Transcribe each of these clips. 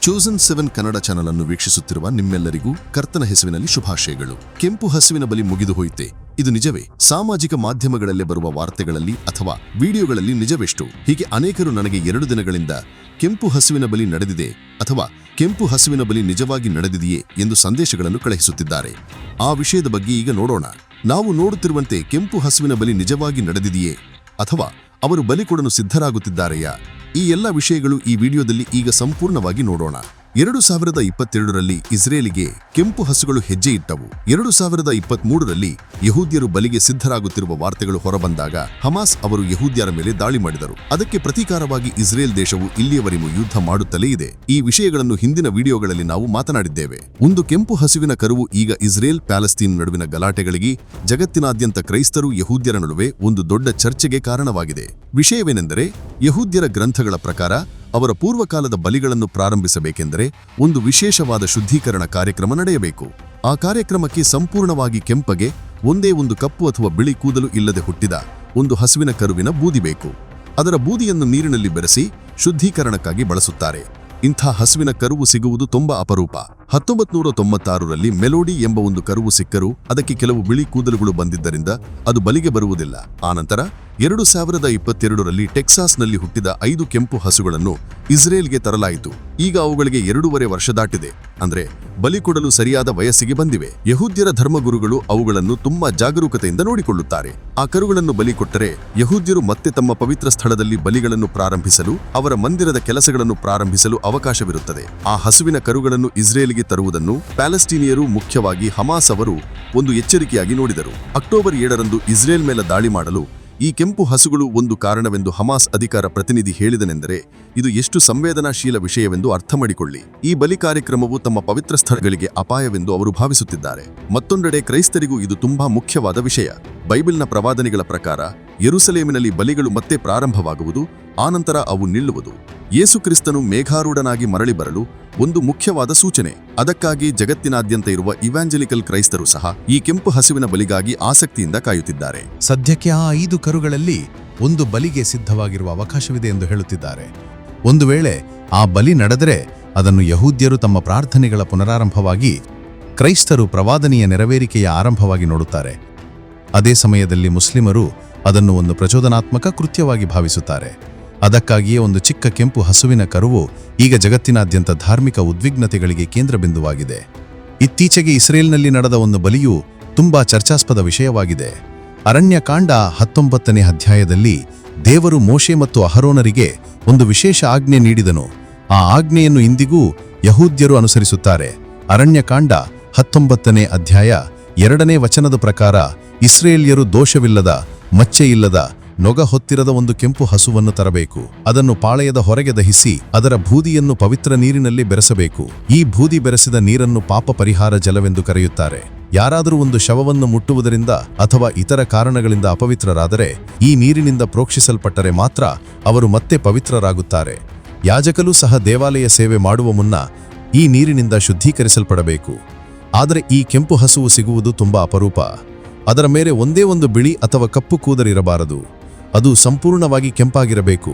Chosen seven Kannada channel ಅನ್ನು ವೀಕ್ಷಿಸುತ್ತಿರುವ ನಿಮ್ಮೆಲ್ಲರಿಗೂ ಕರ್ತನ ಹೆಸರಿನಲ್ಲಿ ಶುಭಾಶಯಗಳು. ಕೆಂಪು ಹಸುವಿನ ಬಲಿ ಮುಗಿದು ಹೋಯಿತೆ? ಇದು ನಿಜವೇ? ಸಾಮಾಜಿಕ ಮಾಧ್ಯಮಗಳಲ್ಲೇ ಬರುವ ವಾರ್ತೆಗಳಲ್ಲಿ ಅಥವಾ ವಿಡಿಯೋಗಳಲ್ಲಿ ನಿಜವೆಷ್ಟು? ಹೀಗೆ ಅನೇಕರು ನನಗೆ ಎರಡು ದಿನಗಳಿಂದ ಕೆಂಪು ಹಸುವಿನ ಬಲಿ ನಡೆದಿದೆ ಅಥವಾ ಕೆಂಪು ಹಸುವಿನ ಬಲಿ ನಿಜವಾಗಿ ನಡೆದಿದೆಯೇ ಎಂದು ಸಂದೇಶಗಳನ್ನು ಕಳುಹಿಸುತ್ತಿದ್ದಾರೆ. ಆ ವಿಷಯದ ಬಗ್ಗೆ ಈಗ ನೋಡೋಣ. ನಾವು ನೋಡುತ್ತಿರುವಂತೆ ಕೆಂಪು ಹಸುವಿನ ಬಲಿ ನಿಜವಾಗಿ ನಡೆದಿದೆಯೇ ಅಥವಾ ಅವರು ಬಲಿ ಕೊಡಲು ಸಿದ್ಧರಾಗುತ್ತಿದ್ದಾರೆಯಾ? ಈ ಎಲ್ಲ ವಿಷಯಗಳು ಈ ವಿಡಿಯೋದಲ್ಲಿ ಈಗ ಸಂಪೂರ್ಣವಾಗಿ ನೋಡೋಣ. ಎರಡು ಸಾವಿರದ ಇಪ್ಪತ್ತೆರಡರಲ್ಲಿ ಇಸ್ರೇಲಿಗೆ ಕೆಂಪು ಹಸುಗಳು ಹೆಜ್ಜೆ ಇಟ್ಟವು ಎರಡು ಸಾವಿರದ ಇಪ್ಪತ್ಮೂರರಲ್ಲಿ ಯಹೂದ್ಯರು ಬಲಿಗೆ ಸಿದ್ಧರಾಗುತ್ತಿರುವ ವಾರ್ತೆಗಳು ಹೊರಬಂದಾಗ ಹಮಾಸ್ ಅವರು ಯಹೂದ್ಯರ ಮೇಲೆ ದಾಳಿ ಮಾಡಿದರು. ಅದಕ್ಕೆ ಪ್ರತೀಕಾರವಾಗಿ ಇಸ್ರೇಲ್ ದೇಶವು ಇಲ್ಲಿಯವರೆಗೂ ಯುದ್ಧ ಮಾಡುತ್ತಲೇ ಇದೆ. ಈ ವಿಷಯಗಳನ್ನು ಹಿಂದಿನ ವಿಡಿಯೋಗಳಲ್ಲಿ ನಾವು ಮಾತನಾಡಿದ್ದೇವೆ. ಒಂದು ಕೆಂಪು ಹಸುವಿನ ಕರುವು ಈಗ ಇಸ್ರೇಲ್ ಪ್ಯಾಲೆಸ್ತೀನ್ ನಡುವಿನ ಗಲಾಟೆಗಳಿಗೆ ಜಗತ್ತಿನಾದ್ಯಂತ ಕ್ರೈಸ್ತರು ಯಹೂದ್ಯರ ನಡುವೆ ಒಂದು ದೊಡ್ಡ ಚರ್ಚೆಗೆ ಕಾರಣವಾಗಿದೆ. ವಿಷಯವೇನೆಂದರೆ ಯಹೂದ್ಯರ ಗ್ರಂಥಗಳ ಪ್ರಕಾರ ಅವರ ಪೂರ್ವಕಾಲದ ಬಲಿಗಳನ್ನು ಪ್ರಾರಂಭಿಸಬೇಕೆಂದರೆ ಒಂದು ವಿಶೇಷವಾದ ಶುದ್ಧೀಕರಣ ಕಾರ್ಯಕ್ರಮ ನಡೆಯಬೇಕು. ಆ ಕಾರ್ಯಕ್ರಮಕ್ಕೆ ಸಂಪೂರ್ಣವಾಗಿ ಕೆಂಪಗೆ, ಒಂದೇ ಒಂದು ಕಪ್ಪು ಅಥವಾ ಬಿಳಿ ಕೂದಲು ಇಲ್ಲದೆ ಹುಟ್ಟಿದ ಒಂದು ಹಸುವಿನ ಕರುವಿನ ಬೂದಿ ಬೇಕು. ಅದರ ಬೂದಿಯನ್ನು ನೀರಿನಲ್ಲಿ ಬೆರೆಸಿ ಶುದ್ಧೀಕರಣಕ್ಕಾಗಿ ಬಳಸುತ್ತಾರೆ. ಇಂಥ ಹಸುವಿನ ಕರುವು ಸಿಗುವುದು ತುಂಬಾ ಅಪರೂಪ. ಹತ್ತೊಂಬತ್ ನೂರ ತೊಂಬತ್ತಾರರಲ್ಲಿ ಮೆಲೋಡಿ ಎಂಬ ಒಂದು ಕರುವು ಸಿಕ್ಕರೂ ಅದಕ್ಕೆ ಕೆಲವು ಬಿಳಿ ಕೂದಲುಗಳು ಬಂದಿದ್ದರಿಂದ ಅದು ಬಲಿಗೆ ಬರುವುದಿಲ್ಲ. ಆನಂತರ ಎರಡು ಸಾವಿರದ ಇಪ್ಪತ್ತೆರಡರಲ್ಲಿ ಟೆಕ್ಸಾಸ್ನಲ್ಲಿ ಹುಟ್ಟಿದ ಐದು ಕೆಂಪು ಹಸುಗಳನ್ನು ಇಸ್ರೇಲ್ಗೆ ತರಲಾಯಿತು. ಈಗ ಅವುಗಳಿಗೆ ಎರಡೂವರೆ ವರ್ಷ ದಾಟಿದೆ. ಅಂದ್ರೆ ಬಲಿ ಕೊಡಲು ಸರಿಯಾದ ವಯಸ್ಸಿಗೆ ಬಂದಿವೆ. ಯಹೂದ್ಯರ ಧರ್ಮಗುರುಗಳು ಅವುಗಳನ್ನು ತುಂಬಾ ಜಾಗರೂಕತೆಯಿಂದ ನೋಡಿಕೊಳ್ಳುತ್ತಾರೆ. ಆ ಕರುಗಳನ್ನು ಬಲಿ ಕೊಟ್ಟರೆ ಯಹೂದ್ಯರು ಮತ್ತೆ ತಮ್ಮ ಪವಿತ್ರ ಸ್ಥಳದಲ್ಲಿ ಬಲಿಗಳನ್ನು ಪ್ರಾರಂಭಿಸಲು, ಅವರ ಮಂದಿರದ ಕೆಲಸಗಳನ್ನು ಪ್ರಾರಂಭಿಸಲು ಅವಕಾಶವಿರುತ್ತದೆ. ಆ ಹಸುವಿನ ಕರುಗಳನ್ನು ಇಸ್ರೇಲ್ಗೆ ತರುವುದನ್ನು ಪ್ಯಾಲೆಸ್ಟೀನಿಯರು ಮುಖ್ಯವಾಗಿ ಹಮಾಸ್ ಅವರು ಒಂದು ಎಚ್ಚರಿಕೆಯಾಗಿ ನೋಡಿದರು. ಅಕ್ಟೋಬರ್ ಏಳರಂದು ಇಸ್ರೇಲ್ ಮೇಲೆ ದಾಳಿ ಮಾಡಲು ಈ ಕೆಂಪು ಹಸುಗಳು ಒಂದು ಕಾರಣವೆಂದು ಹಮಾಸ್ ಅಧಿಕಾರ ಪ್ರತಿನಿಧಿ ಹೇಳಿದನೆಂದರೆ, ಇದು ಎಷ್ಟು ಸಂವೇದನಾಶೀಲ ವಿಷಯವೆಂದು ಅರ್ಥ ಮಾಡಿಕೊಳ್ಳಿ ಈ ಬಲಿ ಕಾರ್ಯಕ್ರಮವು ತಮ್ಮ ಪವಿತ್ರ ಸ್ಥಳಗಳಿಗೆ ಅಪಾಯವೆಂದು ಅವರು ಭಾವಿಸುತ್ತಿದ್ದಾರೆ. ಮತ್ತೊಂದೆಡೆ ಕ್ರೈಸ್ತರಿಗೂ ಇದು ತುಂಬಾ ಮುಖ್ಯವಾದ ವಿಷಯ. ಬೈಬಲ್ನ ಪ್ರವಾದನೆಗಳ ಪ್ರಕಾರ ಯೆರೂಸಲೇಮಿನಲ್ಲಿ ಬಲಿಗಳು ಮತ್ತೆ ಪ್ರಾರಂಭವಾಗುವುದು, ಆನಂತರ ಅವು ನಿಲ್ಲುವುದು. ಯೇಸುಕ್ರಿಸ್ತನು ಮೇಘಾರೂಢನಾಗಿ ಮರಳಿ ಬರಲು ಒಂದು ಮುಖ್ಯವಾದ ಸೂಚನೆ. ಅದಕ್ಕಾಗಿ ಜಗತ್ತಿನಾದ್ಯಂತ ಇರುವ ಇವ್ಯಾಂಜಲಿಕಲ್ ಕ್ರೈಸ್ತರು ಸಹ ಈ ಕೆಂಪು ಹಸುವಿನ ಬಲಿಗಾಗಿ ಆಸಕ್ತಿಯಿಂದ ಕಾಯುತ್ತಿದ್ದಾರೆ. ಸದ್ಯಕ್ಕೆ ಆ ಐದು ಕರುಗಳಲ್ಲಿ ಒಂದು ಬಲಿಗೆ ಸಿದ್ಧವಾಗಿರುವ ಅವಕಾಶವಿದೆ ಎಂದು ಹೇಳುತ್ತಿದ್ದಾರೆ. ಒಂದು ವೇಳೆ ಆ ಬಲಿ ನಡೆದರೆ ಅದನ್ನು ಯಹೂದ್ಯರು ತಮ್ಮ ಪ್ರಾರ್ಥನೆಗಳ ಪುನರಾರಂಭವಾಗಿ ಕ್ರೈಸ್ತರು ಪ್ರವಾದನೆಯ ನೆರವೇರಿಕೆಯ ಆರಂಭವಾಗಿ ನೋಡುತ್ತಾರೆ. ಅದೇ ಸಮಯದಲ್ಲಿ ಮುಸ್ಲಿಮರು ಅದನ್ನು ಒಂದು ಪ್ರಚೋದನಾತ್ಮಕ ಕೃತ್ಯವಾಗಿ ಭಾವಿಸುತ್ತಾರೆ. ಅದಕ್ಕಾಗಿಯೇ ಒಂದು ಚಿಕ್ಕ ಕೆಂಪು ಹಸುವಿನ ಕರುವು ಈಗ ಜಗತ್ತಿನಾದ್ಯಂತ ಧಾರ್ಮಿಕ ಉದ್ವಿಗ್ನತೆಗಳಿಗೆ ಕೇಂದ್ರಬಿಂದುವಾಗಿದೆ. ಇತ್ತೀಚೆಗೆ ಇಸ್ರೇಲ್ನಲ್ಲಿ ನಡೆದ ಒಂದು ಬಲಿಯು ತುಂಬಾ ಚರ್ಚಾಸ್ಪದ ವಿಷಯವಾಗಿದೆ. ಅರಣ್ಯಕಾಂಡ ಹತ್ತೊಂಬತ್ತನೇ ಅಧ್ಯಾಯದಲ್ಲಿ ದೇವರು ಮೋಶೆ ಮತ್ತು ಅಹರೋನರಿಗೆ ಒಂದು ವಿಶೇಷ ಆಜ್ಞೆ ನೀಡಿದನು. ಆ ಆಜ್ಞೆಯನ್ನು ಇಂದಿಗೂ ಯಹೂದ್ಯರು ಅನುಸರಿಸುತ್ತಾರೆ. ಅರಣ್ಯಕಾಂಡ ಹತ್ತೊಂಬತ್ತನೇ ಅಧ್ಯಾಯ ಎರಡನೇ ವಚನದ ಪ್ರಕಾರ ಇಸ್ರೇಲ್ಯರು ದೋಷವಿಲ್ಲದ ಮಚ್ಚೆಯಿಲ್ಲದ ನೊಗ ಹೊತ್ತಿರದ ಒಂದು ಕೆಂಪು ಹಸುವನ್ನು ತರಬೇಕು. ಅದನ್ನು ಪಾಳೆಯದ ಹೊರಗೆ ದಹಿಸಿ ಅದರ ಬೂದಿಯನ್ನು ಪವಿತ್ರ ನೀರಿನಲ್ಲಿ ಬೆರೆಸಬೇಕು. ಈ ಬೂದಿ ಬೆರೆಸಿದ ನೀರನ್ನು ಪಾಪ ಪರಿಹಾರ ಜಲವೆಂದು ಕರೆಯುತ್ತಾರೆ. ಯಾರಾದರೂ ಒಂದು ಶವವನ್ನು ಮುಟ್ಟುವುದರಿಂದ ಅಥವಾ ಇತರ ಕಾರಣಗಳಿಂದ ಅಪವಿತ್ರರಾದರೆ ಈ ನೀರಿನಿಂದ ಪ್ರೋಕ್ಷಿಸಲ್ಪಟ್ಟರೆ ಮಾತ್ರ ಅವರು ಮತ್ತೆ ಪವಿತ್ರರಾಗುತ್ತಾರೆ. ಯಾಜಕಲು ಸಹ ದೇವಾಲಯ ಸೇವೆ ಮಾಡುವ ಮುನ್ನ ಈ ನೀರಿನಿಂದ ಶುದ್ಧೀಕರಿಸಲ್ಪಡಬೇಕು. ಆದರೆ ಈ ಕೆಂಪು ಹಸುವು ಸಿಗುವುದು ತುಂಬಾ ಅಪರೂಪ. ಅದರ ಮೇಲೆ ಒಂದೇ ಒಂದು ಬಿಳಿ ಅಥವಾ ಕಪ್ಪು ಕೂದಲಿರಬಾರದು. ಅದು ಸಂಪೂರ್ಣವಾಗಿ ಕೆಂಪಾಗಿರಬೇಕು.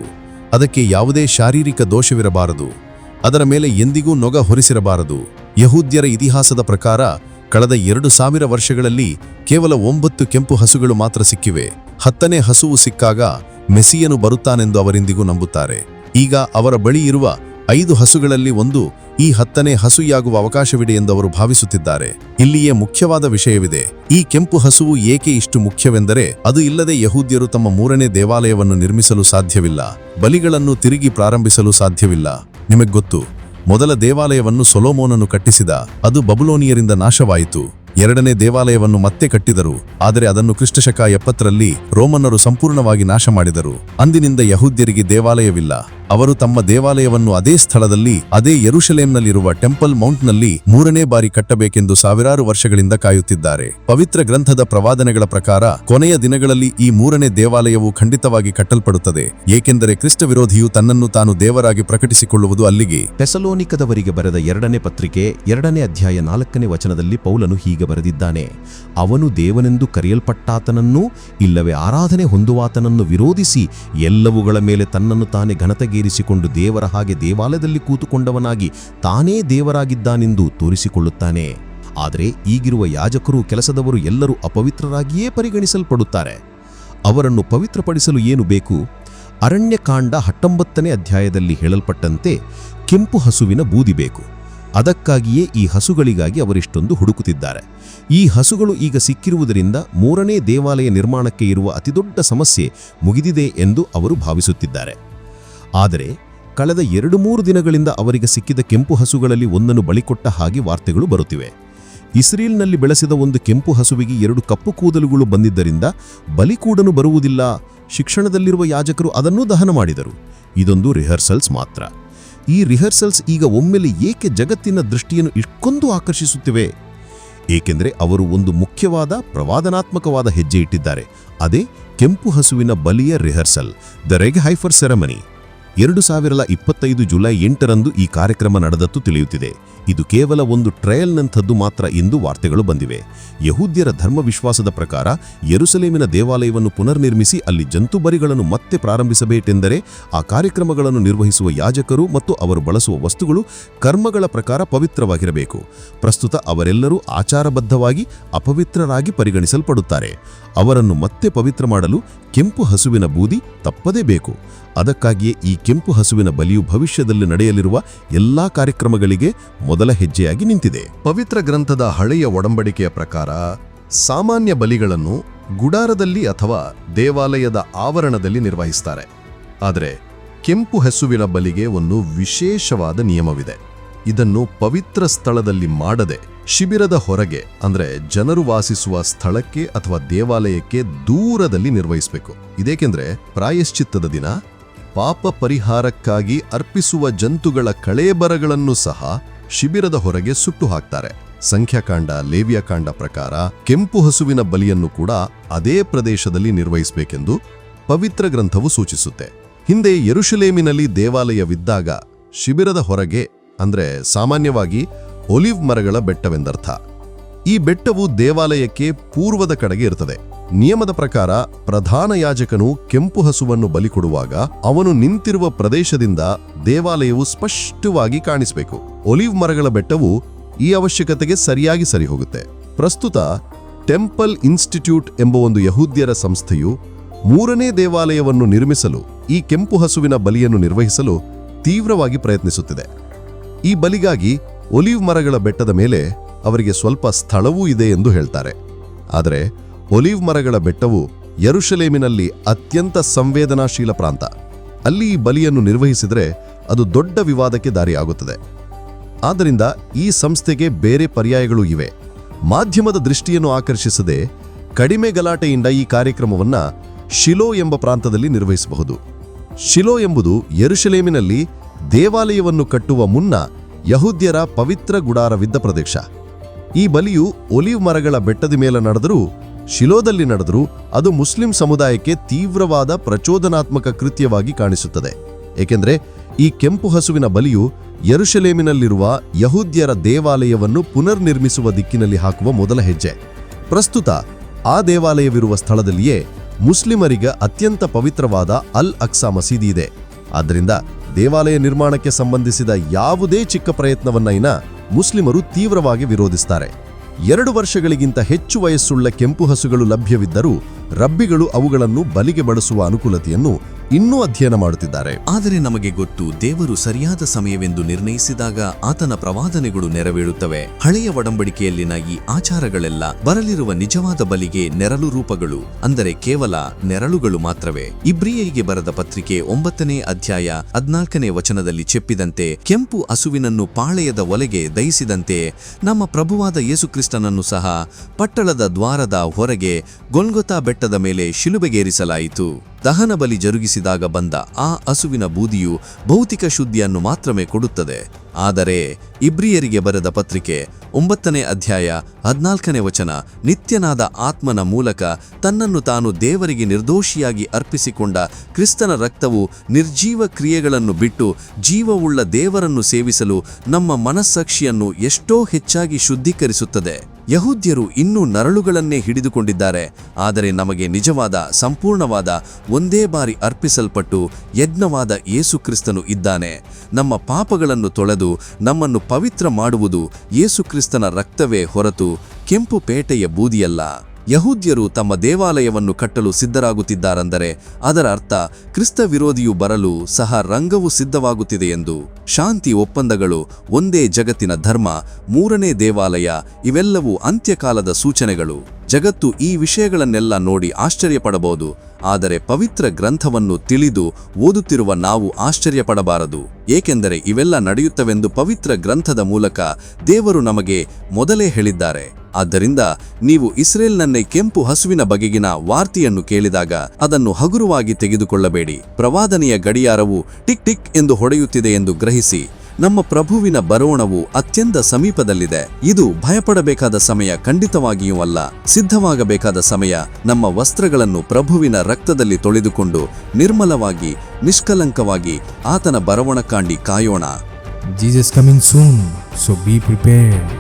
ಅದಕ್ಕೆ ಯಾವುದೇ ಶಾರೀರಿಕ ದೋಷವಿರಬಾರದು. ಅದರ ಮೇಲೆ ಎಂದಿಗೂ ನೊಗ ಹೊರಿಸಿರಬಾರದು. ಯಹೂದ್ಯರ ಇತಿಹಾಸದ ಪ್ರಕಾರ ಕಳೆದ ಎರಡು ಸಾವಿರ ವರ್ಷಗಳಲ್ಲಿ ಕೇವಲ ಒಂಬತ್ತು ಕೆಂಪು ಹಸುಗಳು ಮಾತ್ರ ಸಿಕ್ಕಿವೆ. ಹತ್ತನೇ ಹಸುವು ಸಿಕ್ಕಾಗ ಮೆಸಿಯನು ಬರುತ್ತಾನೆಂದು ಅವರಿಂದಿಗೂ ನಂಬುತ್ತಾರೆ. ಈಗ ಅವರ ಬಳಿ ಇರುವ ಐದು ಹಸುಗಳಲ್ಲಿ ಒಂದು ಈ ಹತ್ತನೇ ಹಸುಯಾಗುವ ಅವಕಾಶವಿದೆ ಎಂದು ಅವರು ಭಾವಿಸುತ್ತಿದ್ದಾರೆ. ಇಲ್ಲಿಯೇ ಮುಖ್ಯವಾದ ವಿಷಯವಿದೆ. ಈ ಕೆಂಪು ಹಸುವು ಏಕೆ ಇಷ್ಟು ಮುಖ್ಯವೆಂದರೆ ಅದು ಇಲ್ಲದೆ ಯಹೂದ್ಯರು ತಮ್ಮ ಮೂರನೇ ದೇವಾಲಯವನ್ನು ನಿರ್ಮಿಸಲು ಸಾಧ್ಯವಿಲ್ಲ. ಬಲಿಗಳನ್ನು ತಿರುಗಿ ಪ್ರಾರಂಭಿಸಲು ಸಾಧ್ಯವಿಲ್ಲ. ನಿಮಗ್ಗೊತ್ತು ಮೊದಲ ದೇವಾಲಯವನ್ನು ಸೊಲೋಮೋನನ್ನು ಕಟ್ಟಿಸಿದ, ಅದು ಬಬುಲೋನಿಯರಿಂದ ನಾಶವಾಯಿತು. ಎರಡನೇ ದೇವಾಲಯವನ್ನು ಮತ್ತೆ ಕಟ್ಟಿದರು, ಆದರೆ ಅದನ್ನು ಕ್ರಿಸ್ತಶಕ ಎಪ್ಪತ್ತರಲ್ಲಿ ರೋಮನ್ನರು ಸಂಪೂರ್ಣವಾಗಿ ನಾಶ ಮಾಡಿದರು ಅಂದಿನಿಂದ ಯಹೂದ್ಯರಿಗೆ ದೇವಾಲಯವಿಲ್ಲ. ಅವರು ತಮ್ಮ ದೇವಾಲಯವನ್ನು ಅದೇ ಸ್ಥಳದಲ್ಲಿ, ಅದೇ ಯರುಷಲೇಂನಲ್ಲಿರುವ ಟೆಂಪಲ್ ಮೌಂಟ್ನಲ್ಲಿ ಮೂರನೇ ಬಾರಿ ಕಟ್ಟಬೇಕೆಂದು ಸಾವಿರಾರು ವರ್ಷಗಳಿಂದ ಕಾಯುತ್ತಿದ್ದಾರೆ. ಪವಿತ್ರ ಗ್ರಂಥದ ಪ್ರವಾದನೆಗಳ ಪ್ರಕಾರ, ಕೊನೆಯ ದಿನಗಳಲ್ಲಿ ಈ ಮೂರನೇ ದೇವಾಲಯವು ಖಂಡಿತವಾಗಿ ಕಟ್ಟಲ್ಪಡುತ್ತದೆ, ಏಕೆಂದರೆ ಕ್ರಿಸ್ತ ವಿರೋಧಿಯು ತನ್ನನ್ನು ತಾನು ದೇವರಾಗಿ ಪ್ರಕಟಿಸಿಕೊಳ್ಳುವುದು ಅಲ್ಲಿಗೆ. ಪೆಸಲೋನಿಕದವರಿಗೆ ಬರೆದ ಎರಡನೇ ಪತ್ರಿಕೆ, ಎರಡನೇ ಅಧ್ಯಾಯ ನಾಲ್ಕನೇ ವಚನದಲ್ಲಿ ಪೌಲನು ಹೀಗೆ ಬರೆದಿದ್ದಾನೆ, ಅವನು ದೇವನೆಂದು ಕರೆಯಲ್ಪಟ್ಟಾತನನ್ನು, ಇಲ್ಲವೇ ಆರಾಧನೆ ಹೊಂದುವಾತನನ್ನು ವಿರೋಧಿಸಿ, ಎಲ್ಲವುಗಳ ಮೇಲೆ ತನ್ನನ್ನು ತಾನೇ ಘನತೆಗೆ ಕೆಳಗೇರಿಸಿಕೊಂಡು ದೇವರ ಹಾಗೆ ದೇವಾಲಯದಲ್ಲಿ ಕೂತುಕೊಂಡವನಾಗಿ ತಾನೇ ದೇವರಾಗಿದ್ದಾನೆಂದು ತೋರಿಸಿಕೊಳ್ಳುತ್ತಾನೆ. ಆದರೆ ಈಗಿರುವ ಯಾಜಕರು ಕೆಲಸದವರು ಎಲ್ಲರೂ ಅಪವಿತ್ರರಾಗಿಯೇ ಪರಿಗಣಿಸಲ್ಪಡುತ್ತಾರೆ. ಅವರನ್ನು ಪವಿತ್ರಪಡಿಸಲು ಏನು ಬೇಕು? ಅರಣ್ಯಕಾಂಡ ಹತ್ತೊಂಬತ್ತನೇ ಅಧ್ಯಾಯದಲ್ಲಿ ಹೇಳಲ್ಪಟ್ಟಂತೆ ಕೆಂಪು ಹಸುವಿನ ಬೂದಿ ಬೇಕು. ಅದಕ್ಕಾಗಿಯೇ ಈ ಹಸುಗಳಿಗಾಗಿ ಅವರಿಷ್ಟೊಂದು ಹುಡುಕುತ್ತಿದ್ದಾರೆ. ಈ ಹಸುಗಳು ಈಗ ಸಿಕ್ಕಿರುವುದರಿಂದ ಮೂರನೇ ದೇವಾಲಯ ನಿರ್ಮಾಣಕ್ಕೆ ಇರುವ ಅತಿದೊಡ್ಡ ಸಮಸ್ಯೆ ಮುಗಿದಿದೆ ಎಂದು ಅವರು ಭಾವಿಸುತ್ತಿದ್ದಾರೆ. ಆದರೆ ಕಳೆದ ಎರಡು ಮೂರು ದಿನಗಳಿಂದ ಅವರಿಗೆ ಸಿಕ್ಕಿದ ಕೆಂಪು ಹಸುಗಳಲ್ಲಿ ಒಂದನ್ನು ಬಳಿಕೊಟ್ಟ ಹಾಗೆ ವಾರ್ತೆಗಳು ಬರುತ್ತಿವೆ. ಇಸ್ರೇಲ್ನಲ್ಲಿ ಬೆಳೆಸಿದ ಒಂದು ಕೆಂಪು ಹಸುವಿಗೆ ಎರಡು ಕಪ್ಪು ಕೂದಲುಗಳು ಬಂದಿದ್ದರಿಂದ ಬಲಿಕೂಡನು ಬರುವುದಿಲ್ಲ. ಶಿಕ್ಷಣದಲ್ಲಿರುವ ಯಾಜಕರು ಅದನ್ನೂ ದಹನ ಮಾಡಿದರು. ಇದೊಂದು ರಿಹರ್ಸಲ್ಸ್ ಮಾತ್ರ. ಈ ರಿಹರ್ಸಲ್ಸ್ ಈಗ ಒಮ್ಮೆಲೆ ಏಕೆ ಜಗತ್ತಿನ ದೃಷ್ಟಿಯನ್ನು ಇಷ್ಟೊಂದು ಆಕರ್ಷಿಸುತ್ತಿವೆ? ಏಕೆಂದರೆ ಅವರು ಒಂದು ಮುಖ್ಯವಾದ, ಪ್ರವಾದನಾತ್ಮಕವಾದ ಹೆಜ್ಜೆ ಇಟ್ಟಿದ್ದಾರೆ. ಅದೇ ಕೆಂಪು ಹಸುವಿನ ಬಲಿಯ rehearsal, the red heifer ceremony. ಎರಡು ಸಾವಿರದ ಇಪ್ಪತ್ತೈದು ಜುಲೈ ಎಂಟರಂದು ಈ ಕಾರ್ಯಕ್ರಮ ನಡೆದದ್ದು ತಿಳಿಯುತ್ತಿದೆ. ಇದು ಕೇವಲ ಒಂದು ಟ್ರಯಲ್ನಂಥದ್ದು ಮಾತ್ರ ಎಂದು ವಾರ್ತೆಗಳು ಬಂದಿವೆ. ಯಹೂದ್ಯರ ಧರ್ಮವಿಶ್ವಾಸದ ಪ್ರಕಾರ ಯರುಸಲೇಮಿನ ದೇವಾಲಯವನ್ನು ಪುನರ್ನಿರ್ಮಿಸಿ ಅಲ್ಲಿ ಜಂತುಬರಿಗಳನ್ನು ಮತ್ತೆ ಪ್ರಾರಂಭಿಸಬೇಕೆಂದರೆ ಆ ಕಾರ್ಯಕ್ರಮಗಳನ್ನು ನಿರ್ವಹಿಸುವ ಯಾಜಕರು ಮತ್ತು ಅವರು ಬಳಸುವ ವಸ್ತುಗಳು ಕರ್ಮಗಳ ಪ್ರಕಾರ ಪವಿತ್ರವಾಗಿರಬೇಕು. ಪ್ರಸ್ತುತ ಅವರೆಲ್ಲರೂ ಆಚಾರಬದ್ಧವಾಗಿ ಅಪವಿತ್ರರಾಗಿ ಪರಿಗಣಿಸಲ್ಪಡುತ್ತಾರೆ. ಅವರನ್ನು ಮತ್ತೆ ಪವಿತ್ರ ಮಾಡಲು ಕೆಂಪು ಹಸುವಿನ ಬೂದಿ ತಪ್ಪದೇ ಬೇಕು. ಅದಕ್ಕಾಗಿಯೇ ಈ ಕೆಂಪು ಹಸುವಿನ ಬಲಿಯು ಭವಿಷ್ಯದಲ್ಲಿ ನಡೆಯಲಿರುವ ಎಲ್ಲಾ ಕಾರ್ಯಕ್ರಮಗಳಿಗೆ ಮೊದಲ ಹೆಜ್ಜೆಯಾಗಿ ನಿಂತಿದೆ. ಪವಿತ್ರ ಗ್ರಂಥದ ಹಳೆಯ ಒಡಂಬಡಿಕೆಯ ಪ್ರಕಾರ, ಸಾಮಾನ್ಯ ಬಲಿಗಳನ್ನು ಗುಡಾರದಲ್ಲಿ ಅಥವಾ ದೇವಾಲಯದ ಆವರಣದಲ್ಲಿ ನಿರ್ವಹಿಸ್ತಾರೆ. ಆದರೆ, ಕೆಂಪು ಹಸುವಿನ ಬಲಿಗೆ ಒಂದು ವಿಶೇಷವಾದ ನಿಯಮವಿದೆ. ಇದನ್ನು ಪವಿತ್ರ ಸ್ಥಳದಲ್ಲಿ ಮಾಡದೆ ಶಿಬಿರದ ಹೊರಗೆ, ಅಂದರೆ ಜನರು ವಾಸಿಸುವ ಸ್ಥಳಕ್ಕೆ ಅಥವಾ ದೇವಾಲಯಕ್ಕೆ ದೂರದಲ್ಲಿ ನಿರ್ವಹಿಸಬೇಕು. ಇದೇಕೆಂದರೆ ಪ್ರಾಯಶ್ಚಿತ್ತದ ದಿನ. ಪಾಪ ಪರಿಹಾರಕ್ಕಾಗಿ ಅರ್ಪಿಸುವ ಜಂತುಗಳ ಕಳೇಬರಗಳನ್ನು ಸಹ ಶಿಬಿರದ ಹೊರಗೆ ಸುಟ್ಟು ಹಾಕ್ತಾರೆ. ಸಂಖ್ಯಾಕಾಂಡ, ಲೇವ್ಯಕಾಂಡ ಪ್ರಕಾರ ಕೆಂಪು ಹಸುವಿನ ಬಲಿಯನ್ನು ಕೂಡ ಅದೇ ಪ್ರದೇಶದಲ್ಲಿ ನಿರ್ವಹಿಸಬೇಕೆಂದು ಪವಿತ್ರ ಗ್ರಂಥವು ಸೂಚಿಸುತ್ತೆ. ಹಿಂದೆ ಯರುಶಲೇಮಿನಲ್ಲಿ ದೇವಾಲಯವಿದ್ದಾಗ ಶಿಬಿರದ ಹೊರಗೆ ಅಂದ್ರೆ ಸಾಮಾನ್ಯವಾಗಿ ಒಲಿವ್ ಮರಗಳ ಬೆಟ್ಟವೆಂದರ್ಥ. ಈ ಬೆಟ್ಟವು ದೇವಾಲಯಕ್ಕೆ ಪೂರ್ವದ ಕಡೆಗೆ ಇರುತ್ತದೆ. ನಿಯಮದ ಪ್ರಕಾರ ಪ್ರಧಾನ ಯಾಜಕನು ಕೆಂಪು ಹಸುವನ್ನು ಬಲಿ ಕೊಡುವಾಗ ಅವನು ನಿಂತಿರುವ ಪ್ರದೇಶದಿಂದ ದೇವಾಲಯವು ಸ್ಪಷ್ಟವಾಗಿ ಕಾಣಿಸಬೇಕು. ಒಲಿವ್ ಮರಗಳ ಬೆಟ್ಟವು ಈ ಅವಶ್ಯಕತೆಗೆ ಸರಿಯಾಗಿ ಸರಿ ಹೋಗುತ್ತೆ ಪ್ರಸ್ತುತ ಟೆಂಪಲ್ ಇನ್ಸ್ಟಿಟ್ಯೂಟ್ ಎಂಬ ಒಂದು ಯಹೂದ್ಯರ ಸಂಸ್ಥೆಯು ಮೂರನೇ ದೇವಾಲಯವನ್ನು ನಿರ್ಮಿಸಲು, ಈ ಕೆಂಪು ಹಸುವಿನ ಬಲಿಯನ್ನು ನಿರ್ವಹಿಸಲು ತೀವ್ರವಾಗಿ ಪ್ರಯತ್ನಿಸುತ್ತಿದೆ. ಈ ಬಲಿಗಾಗಿ ಒಲಿವ್ ಮರಗಳ ಬೆಟ್ಟದ ಮೇಲೆ ಅವರಿಗೆ ಸ್ವಲ್ಪ ಸ್ಥಳವೂ ಇದೆ ಎಂದು ಹೇಳ್ತಾರೆ. ಆದರೆ ಒಲಿವ್ ಮರಗಳ ಬೆಟ್ಟವು ಯರುಷಲೇಮಿನಲ್ಲಿ ಅತ್ಯಂತ ಸಂವೇದನಾಶೀಲ ಪ್ರಾಂತ. ಅಲ್ಲಿ ಈ ಬಲಿಯನ್ನು ನಿರ್ವಹಿಸಿದರೆ ಅದು ದೊಡ್ಡ ವಿವಾದಕ್ಕೆ ದಾರಿಯಾಗುತ್ತದೆ. ಆದ್ದರಿಂದ ಈ ಸಂಸ್ಥೆಗೆ ಬೇರೆ ಪರ್ಯಾಯಗಳು ಇವೆ. ಮಾಧ್ಯಮದ ದೃಷ್ಟಿಯನ್ನು ಆಕರ್ಷಿಸದೆ ಕಡಿಮೆ ಗಲಾಟೆಯಿಂದ ಈ ಕಾರ್ಯಕ್ರಮವನ್ನು ಶಿಲೋ ಎಂಬ ಪ್ರಾಂತದಲ್ಲಿ ನಿರ್ವಹಿಸಬಹುದು. ಶಿಲೋ ಎಂಬುದು ಯರುಷಲೇಮಿನಲ್ಲಿ ದೇವಾಲಯವನ್ನು ಕಟ್ಟುವ ಮುನ್ನ ಯಹೂದ್ಯರ ಪವಿತ್ರ ಗುಡಾರವಿದ್ದ ಪ್ರದೇಶ. ಈ ಬಲಿಯು ಒಲಿವ್ ಮರಗಳ ಬೆಟ್ಟದ ಮೇಲೆ ನಡೆದರೂ, ಶಿಲೋದಲ್ಲಿ ನಡೆದರೂ ಅದು ಮುಸ್ಲಿಂ ಸಮುದಾಯಕ್ಕೆ ತೀವ್ರವಾದ ಪ್ರಚೋದನಾತ್ಮಕ ಕೃತ್ಯವಾಗಿ ಕಾಣಿಸುತ್ತದೆ. ಏಕೆಂದರೆ, ಈ ಕೆಂಪು ಹಸುವಿನ ಬಲಿಯು ಯರುಷಲೇಮಿನಲ್ಲಿರುವ ಯಹೂದ್ಯರ ದೇವಾಲಯವನ್ನು ಪುನರ್ನಿರ್ಮಿಸುವ ದಿಕ್ಕಿನಲ್ಲಿ ಹಾಕುವ ಮೊದಲ ಹೆಜ್ಜೆ. ಪ್ರಸ್ತುತ ಆ ದೇವಾಲಯವಿರುವ ಸ್ಥಳದಲ್ಲಿಯೇ ಮುಸ್ಲಿಮರಿಗೆ ಅತ್ಯಂತ ಪವಿತ್ರವಾದ ಅಲ್ ಅಕ್ಸಾ ಮಸೀದಿ ಇದೆ. ಆದ್ದರಿಂದ ದೇವಾಲಯ ನಿರ್ಮಾಣಕ್ಕೆ ಸಂಬಂಧಿಸಿದ ಯಾವುದೇ ಚಿಕ್ಕ ಪ್ರಯತ್ನವನ್ನೈನ ಮುಸ್ಲಿಮರು ತೀವ್ರವಾಗಿ ವಿರೋಧಿಸ್ತಾರೆ. ಎರಡು ವರ್ಷಗಳಿಗಿಂತ ಹೆಚ್ಚು ವಯಸ್ಸುಳ್ಳ ಕೆಂಪು ಹಸುಗಳು ಲಭ್ಯವಿದ್ದರೂ ರಬ್ಬಿಗಳು ಅವುಗಳನ್ನು ಬಲಿಗೆ ಬಳಸುವ ಅನುಕೂಲತೆಯನ್ನು ಇನ್ನೂ ಅಧ್ಯಯನ ಮಾಡುತ್ತಿದ್ದಾರೆ. ಆದರೆ ನಮಗೆ ಗೊತ್ತು ದೇವರು ಸರಿಯಾದ ಸಮಯವೆಂದು ನಿರ್ಣಯಿಸಿದಾಗ ಆತನ ಪ್ರವಾದನೆಗಳು ನೆರವೇರುತ್ತವೆ. ಹಳೆಯ ಒಡಂಬಡಿಕೆಯಲ್ಲಿನ ಈ ಆಚಾರಗಳೆಲ್ಲ ಬರಲಿರುವ ನಿಜವಾದ ಬಲಿಗೆ ನೆರಳು ರೂಪಗಳು, ಅಂದರೆ ಕೇವಲ ನೆರಳುಗಳು ಮಾತ್ರವೇ. ಇಬ್ರಿಯೈಗೆ ಬರೆದ ಪತ್ರಿಕೆ ಒಂಬತ್ತನೇ ಅಧ್ಯಾಯ ಹದ್ನಾಲ್ಕನೇ ವಚನದಲ್ಲಿ ಚೆಪ್ಪಿದಂತೆ, ಕೆಂಪು ಹಸುವಿನನ್ನು ಪಾಳೆಯದ ಒಲೆಗೆ ದಯಿಸಿದಂತೆ ನಮ್ಮ ಪ್ರಭುವಾದ ಯೇಸುಕ್ರಿಸ್ತನನ್ನು ಸಹ ಪಟ್ಟಳದ ದ್ವಾರದ ಹೊರಗೆ ಗೊಲ್ಗೊತಾ ಬೆಟ್ಟದ ಮೇಲೆ ಶಿಲುಬೆಗೇರಿಸಲಾಯಿತು. ದಹನ ಬಲಿ ಜರುಗಿಸಿದಾಗ ಬಂದ ಆ ಹಸುವಿನ ಬೂದಿಯು ಭೌತಿಕ ಶುದ್ಧಿಯನ್ನು ಮಾತ್ರವೇ ಕೊಡುತ್ತದೆ. ಆದರೆ ಇಬ್ರಿಯರಿಗೆ ಬರೆದ ಪತ್ರಿಕೆ ಒಂಬತ್ತನೇ ಅಧ್ಯಾಯ ಹದಿನಾಲ್ಕನೇ ವಚನ ನಿತ್ಯನಾದ ಆತ್ಮನ ಮೂಲಕ ತನ್ನನ್ನು ತಾನು ದೇವರಿಗೆ ನಿರ್ದೋಷಿಯಾಗಿ ಅರ್ಪಿಸಿಕೊಂಡ ಕ್ರಿಸ್ತನ ರಕ್ತವು ನಿರ್ಜೀವ ಕ್ರಿಯೆಗಳನ್ನು ಬಿಟ್ಟು ಜೀವವುಳ್ಳ ದೇವರನ್ನು ಸೇವಿಸಲು ನಮ್ಮ ಮನಸ್ಸಾಕ್ಷಿಯನ್ನು ಎಷ್ಟೋ ಹೆಚ್ಚಾಗಿ ಶುದ್ಧೀಕರಿಸುತ್ತದೆ. ಯಹೂದ್ಯರು ಇನ್ನೂ ನರಳುಗಳನ್ನೇ ಹಿಡಿದುಕೊಂಡಿದ್ದಾರೆ. ಆದರೆ ನಮಗೆ ನಿಜವಾದ, ಸಂಪೂರ್ಣವಾದ, ಒಂದೇ ಬಾರಿ ಅರ್ಪಿಸಲ್ಪಟ್ಟು ಯಜ್ಞವಾದ ಯೇಸುಕ್ರಿಸ್ತನು ಇದ್ದಾನೆ. ನಮ್ಮ ಪಾಪಗಳನ್ನು ತೊಳೆದು ನಮ್ಮನ್ನು ಪವಿತ್ರ ಮಾಡುವುದು ಯೇಸುಕ್ರಿಸ್ತನ ರಕ್ತವೇ ಹೊರತು ಕೆಂಪು ಪೇಟೆಯ ಬೂದಿಯಲ್ಲ. ಯಹೂದ್ಯರು ತಮ್ಮ ದೇವಾಲಯವನ್ನು ಕಟ್ಟಲು ಸಿದ್ಧರಾಗುತ್ತಿದ್ದಾರೆಂದರೆ ಅದರ ಅರ್ಥ ಕ್ರಿಸ್ತ ವಿರೋಧಿಯು ಬರಲು ಸಹ ರಂಗವು ಸಿದ್ಧವಾಗುತ್ತಿದೆ ಎಂದು ಶಾಂತಿ ಒಪ್ಪಂದಗಳು ಒಂದೇ ಜಗತ್ತಿನ ಧರ್ಮ, ಮೂರನೇ ದೇವಾಲಯ, ಇವೆಲ್ಲವೂ ಅಂತ್ಯಕಾಲದ ಸೂಚನೆಗಳು. ಜಗತ್ತು ಈ ವಿಷಯಗಳನ್ನೆಲ್ಲ ನೋಡಿ ಆಶ್ಚರ್ಯಪಡಬಹುದು. ಆದರೆ ಪವಿತ್ರ ಗ್ರಂಥವನ್ನು ತಿಳಿದು ಓದುತ್ತಿರುವ ನಾವು ಆಶ್ಚರ್ಯಪಡಬಾರದು. ಏಕೆಂದರೆ ಇವೆಲ್ಲ ನಡೆಯುತ್ತವೆಂದು ಪವಿತ್ರ ಗ್ರಂಥದ ಮೂಲಕ ದೇವರು ನಮಗೆ ಮೊದಲೇ ಹೇಳಿದ್ದಾರೆ. ಆದ್ದರಿಂದ ನೀವು ಇಸ್ರೇಲ್ನನ್ನೇ ಕೆಂಪು ಹಸುವಿನ ಬಗೆಗಿನ ವಾರ್ತೆಯನ್ನು ಕೇಳಿದಾಗ ಅದನ್ನು ಹಗುರವಾಗಿ ತೆಗೆದುಕೊಳ್ಳಬೇಡಿ. ಪ್ರವಾದನೆಯ ಗಡಿಯಾರವು ಟಿಕ್ ಟಿಕ್ ಎಂದು ಹೊಡೆಯುತ್ತಿದೆ ಎಂದು ಗ್ರಹಿಸಿ. ನಮ್ಮ ಪ್ರಭುವಿನ ಬರೋಣವು ಅತ್ಯಂತ ಸಮೀಪದಲ್ಲಿದೆ. ಇದು ಭಯಪಡಬೇಕಾದ ಸಮಯ ಖಂಡಿತವಾಗಿಯೂ ಅಲ್ಲ. ಸಿದ್ಧವಾಗಬೇಕಾದ ಸಮಯ ನಮ್ಮ ವಸ್ತ್ರಗಳನ್ನು ಪ್ರಭುವಿನ ರಕ್ತದಲ್ಲಿ ತೊಳೆದುಕೊಂಡು ನಿರ್ಮಲವಾಗಿ, ನಿಷ್ಕಲಂಕವಾಗಿ ಆತನ ಬರವಣಕಾಂಡಿ ಕಾಯೋಣ. Jesus coming soon so be prepared.